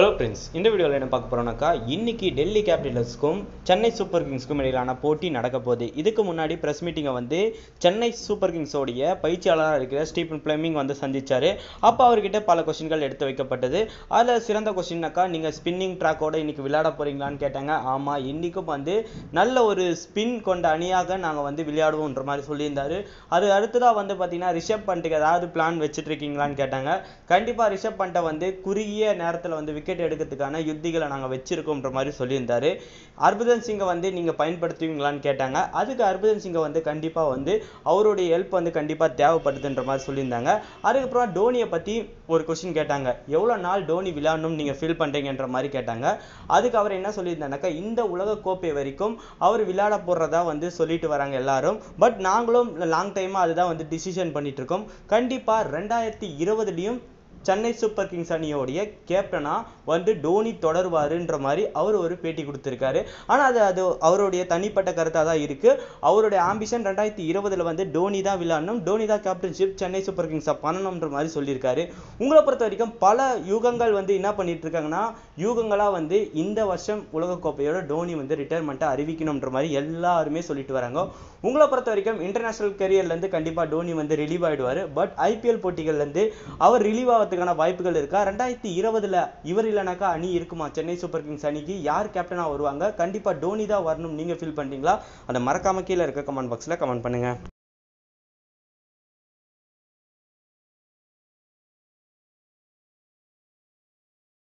Hello friends இந்த வீடியோவில் என்ன பார்க்க போகிறோம்னாக்கா இன்னைக்கு டெல்லி கேபிட்டல்ஸ்க்கும் சென்னை சூப்பர் கிங்ஸ்க்கும் இடையிலான போட்டி நடக்க போகுது. இதுக்கு முன்னாடி ப்ரெஸ் மீட்டிங்கை வந்து சென்னை சூப்பர் கிங்ஸோடைய பயிற்சியாளராக இருக்கிற ஸ்டீபன் பிளமிங் வந்து சந்திச்சார். அப்போ அவர்கிட்ட பல கொஷின்கள் எடுத்து வைக்கப்பட்டது. அதில் சிறந்த கொஷின்னாக்கா நீங்கள் ஸ்பின்னிங் ட்ராக்கோட இன்னைக்கு விளையாட போகிறீங்களான்னு கேட்டாங்க. ஆமாம் இன்றைக்கும் வந்து நல்ல ஒரு ஸ்பின் கொண்ட அணியாக நாங்கள் வந்து விளையாடுவோன்ற மாதிரி சொல்லியிருந்தார். அது அடுத்ததாக வந்து பார்த்தீங்கன்னா ரிஷப் பண்ட்டுக்கு ஏதாவது பிளான் வச்சுட்டு இருக்கீங்களான்னு கேட்டாங்க. கண்டிப்பாக ரிஷப் பண்ட்டை வந்து குறுகிய நேரத்தில் வந்து விக்கெட் எடுக்கிறதுக்கான யுத்திகளை நாங்கள் வச்சிருக்கோன்ற மாதிரி சொல்லியிருந்தாரு. ஹர்பஜன் சிங்கை வந்து நீங்கள் பயன்படுத்துவீங்களான்னு கேட்டாங்க. அதுக்கு ஹர்பஜன் சிங்கை வந்து கண்டிப்பாக வந்து அவருடைய ஹெல்ப் வந்து கண்டிப்பாக தேவைப்படுதுன்ற மாதிரி சொல்லியிருந்தாங்க. அதுக்கப்புறம் டோனியை பற்றி ஒரு கொஸ்டின் கேட்டாங்க. எவ்வளோ நாள் டோனி விளையாடணும்னு நீங்கள் ஃபீல் பண்ணுறீங்கன்ற மாதிரி கேட்டாங்க. அதுக்கு அவர் என்ன சொல்லியிருந்தாருனாக்கா இந்த உலக கோப்பை வரைக்கும் அவர் விளையாட போடுறதா வந்து சொல்லிட்டு வராங்க எல்லாரும். பட் நாங்களும் லாங் டைமாக அதுதான் வந்து டிசிஷன் பண்ணிட்டு இருக்கோம். கண்டிப்பாக ரெண்டாயிரத்தி இருபதுலேயும் சென்னை சூப்பர் கிங்ஸ் அணியோடைய கேப்டனாக வந்து டோனி தொடருவாருன்ற மாதிரி அவர் ஒரு பேட்டி கொடுத்துருக்காரு. ஆனால் அது அது அவருடைய தனிப்பட்ட கருத்தாக தான் இருக்குது அவருடைய ஆம்பிஷன் ரெண்டாயிரத்தி இருபதில் வந்து டோனி தான் விளையாடணும். டோனி தான் கேப்டன்ஷிப் சென்னை சூப்பர் கிங்ஸை பண்ணணுன்ற மாதிரி சொல்லியிருக்காரு. உங்களை பொறுத்த வரைக்கும் பல யுகங்கள் வந்து என்ன பண்ணிட்டு இருக்காங்கன்னா யூகங்களாக வந்து இந்த வருஷம் உலகக்கோப்பையோட டோனி வந்து ரிட்டையர்மெண்ட்டை அறிவிக்கணுன்ற மாதிரி எல்லாருமே சொல்லிட்டு வராங்க. உங்களை பொறுத்த வரைக்கும் இன்டர்நேஷனல் கரியர்லேருந்து கண்டிப்பாக டோனி வந்து ரிலீவ் ஆகிடுவார் பட் ஐபிஎல் போட்டிகள்லேருந்து அவர் ரிலீவ் போகிறதுக்கான வாய்ப்புகள் இருக்கா? ரெண்டாயிரத்தி இருபதில் இவர் இல்லைனாக்கா அணி இருக்குமா? சென்னை சூப்பர் கிங்ஸ் அணிக்கு யார் கேப்டனாக வருவாங்க? கண்டிப்பாக டோனி தான் வரணும் நீங்கள் ஃபீல் பண்ணுறீங்களா அதை மறக்காம கீழே இருக்க கமெண்ட் பாக்ஸில் கமெண்ட் பண்ணுங்க.